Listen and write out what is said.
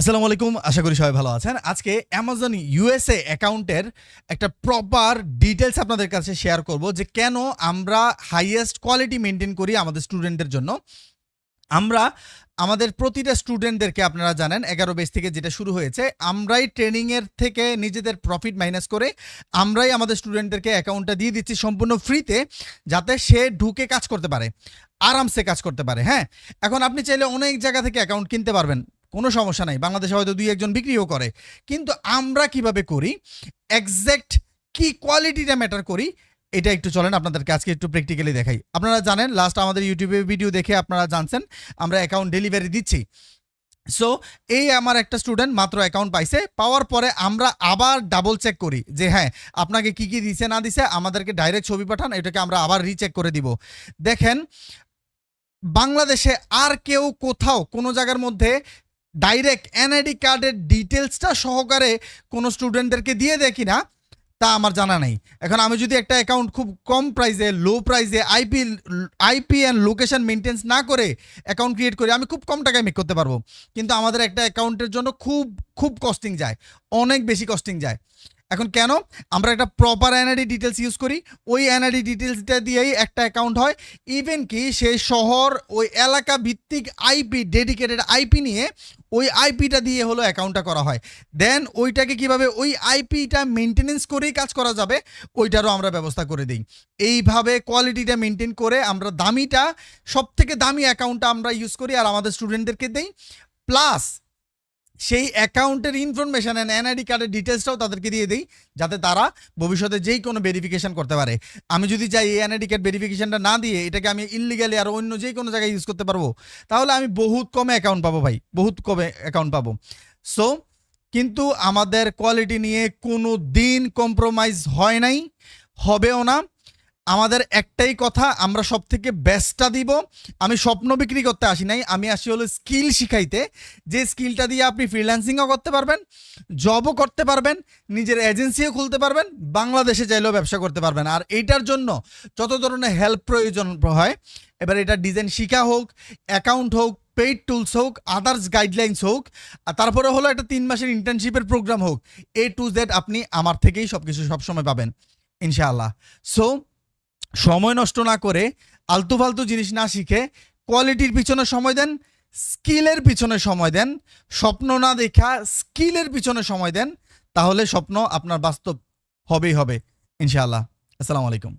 আসসালামু আলাইকুম, আশা করি সবাই ভালো আছেন। আজকে অ্যামাজন ইউএসএ অ্যাকাউন্টের একটা প্রপার ডিটেলস আপনাদের কাছে শেয়ার করব যে কেন আমরা হাইয়েস্ট কোয়ালিটি মেনটেন করি আমাদের স্টুডেন্টদের জন্য। আমরা, আমাদের প্রতিটা স্টুডেন্টদেরকে আপনারা জানেন, এগারো বেস থেকে যেটা শুরু হয়েছে, আমরাই ট্রেনিংয়ের থেকে নিজেদের প্রফিট মাইনাস করে আমরাই আমাদের স্টুডেন্টদেরকে অ্যাকাউন্টটা দিয়ে দিচ্ছি সম্পূর্ণ ফ্রিতে যাতে সে ঢুকে কাজ করতে পারে, আরামসে কাজ করতে পারে হ্যাঁ? এখন আপনি চাইলে অনেক জায়গা থেকে অ্যাকাউন্ট কিনতে পারবেন। কোনো সমস্যা নাই। বাংলাদেশে হয়তো দুই একজন বিক্রিও করে। কিন্তু আমরা কীভাবে করি? এক্স্যাক্ট কি কোয়ালিটিটা ম্যাটার করি? এটা একটু চলেন আপনাদেরকে আজকে একটু প্র্যাকটিক্যালি দেখাই। আপনারা জানেন লাস্ট আমাদের ইউটিউবে ভিডিও দেখে আপনারা জানছেন, আমরা অ্যাকাউন্ট ডেলিভারি দিচ্ছি। সো এই আমার একটা স্টুডেন্ট মাত্র অ্যাকাউন্ট পাইছে। পাওয়ার পরে আমরা আবার ডাবল চেক করি যে হ্যাঁ আপনাকে কি কি দিছে, না দিছে, আমাদেরকে ডাইরেক্ট ছবি পাঠান, এটাকে আমরা আবার রিচেক করে দিব। দেখেন, বাংলাদেশে আর কেউ কোথাও, কোনো জায়গার মধ্যে ডাইরেক্ট এনআইডি কার্ডের ডিটেলসটা সহকারে কোনো স্টুডেন্টদেরকে দিয়ে দেয় কিনা, তা আমার জানা নেই। এখন আমি যদি একটা অ্যাকাউন্ট খুব কম প্রাইসে লো প্রাইসে IP IP and location maintenance না করে অ্যাকাউন্ট ক্রিয়েট করি আমি খুব কম টাকায় মেক করতে পারব। কিন্তু আমাদের একটা অ্যাকাউন্টের জন্য খুব খুব কস্টিং যায়। অনেক বেশি কস্টিং যায়। এখন কেন? আমরা একটা প্রপার এনআইডি ডিটেলস ইউজ করি। ওই এনআইডি ডিটেলসটা দিয়েই একটা অ্যাকাউন্ট হয়। ইভেন কি সেই শহর, ওই এলাকা ভিত্তিক আইপি ডেডিকেটেড আইপি নিয়ে ওই আইপিটা দিয়ে হলো অ্যাকাউন্টটা করা হয়। দেন ওইটাকে কীভাবে ওই আইপিটা মেনটেনেন্স করেই কাজ করা যাবে, ওইটারও আমরা ব্যবস্থা করে দিই। এইভাবে কোয়ালিটিটা মেনটেন করে আমরা দামিটা সব থেকে দামি অ্যাকাউন্টটা আমরা ইউজ করি আর আমাদের স্টুডেন্টদেরকে দিই। প্লাস সেই অ্যাকাউন্টের ইনফরমেশন অ্যান্ড এনআইডি কার্ডের ডিটেলসটাও তাদেরকে দিয়ে দিই, যাতে তারা ভবিষ্যতে যেই কোনো ভেরিফিকেশান করতে পারে। আমি যদি চাই এই এনআইডি কার্ড ভেরিফিকেশানটা না দিয়ে এটাকে আমি ইলিগালি আর অন্য যে কোনো জায়গায় ইউজ করতে পারব, তাহলে আমি বহুত কমে অ্যাকাউন্ট পাবো ভাই, বহুত কমে অ্যাকাউন্ট পাবো। সো কিন্তু আমাদের কোয়ালিটি নিয়ে কোনো দিন কম্প্রোমাইজ হয় নাই, হবেও না। আমাদের একটাই কথা, আমরা সব থেকে বেস্টটা দিব। আমি স্বপ্ন বিক্রি করতে আসি নাই, আমি আসি হলো স্কিল শিখাইতে। যে স্কিলটা দিয়ে আপনি ফ্রিল্যান্সিংও করতে পারবেন জবও করতে পারবেন, নিজের এজেন্সিও খুলতে পারবেন, বাংলাদেশে চাইলেও ব্যবসা করতে পারবেন। আর এইটার জন্য যত ধরনের হেল্প প্রয়োজন হয়, এবার এটা ডিজাইন শিখা হোক অ্যাকাউন্ট হোক পেইড টুলস হোক আদার্স গাইডলাইন্স হোক, আর তারপরে হলো একটা তিন মাসের ইন্টার্নশিপের প্রোগ্রাম হোক এ টু জেড আপনি আমার থেকেই সব কিছু সবসময় পাবেন, ইনশাআল্লাহ। সো সময় নষ্ট না করে আলতু ফালতু জিনিস না শিখে কোয়ালিটির পিছনে সময় দেন, স্কিলের পিছনে সময় দেন, স্বপ্ন না দেখা স্কিলের পিছনে সময় দেন, তাহলে স্বপ্ন আপনার বাস্তব হবেই হবে। ইনশাআল্লাহ। আসসালামু আলাইকুম।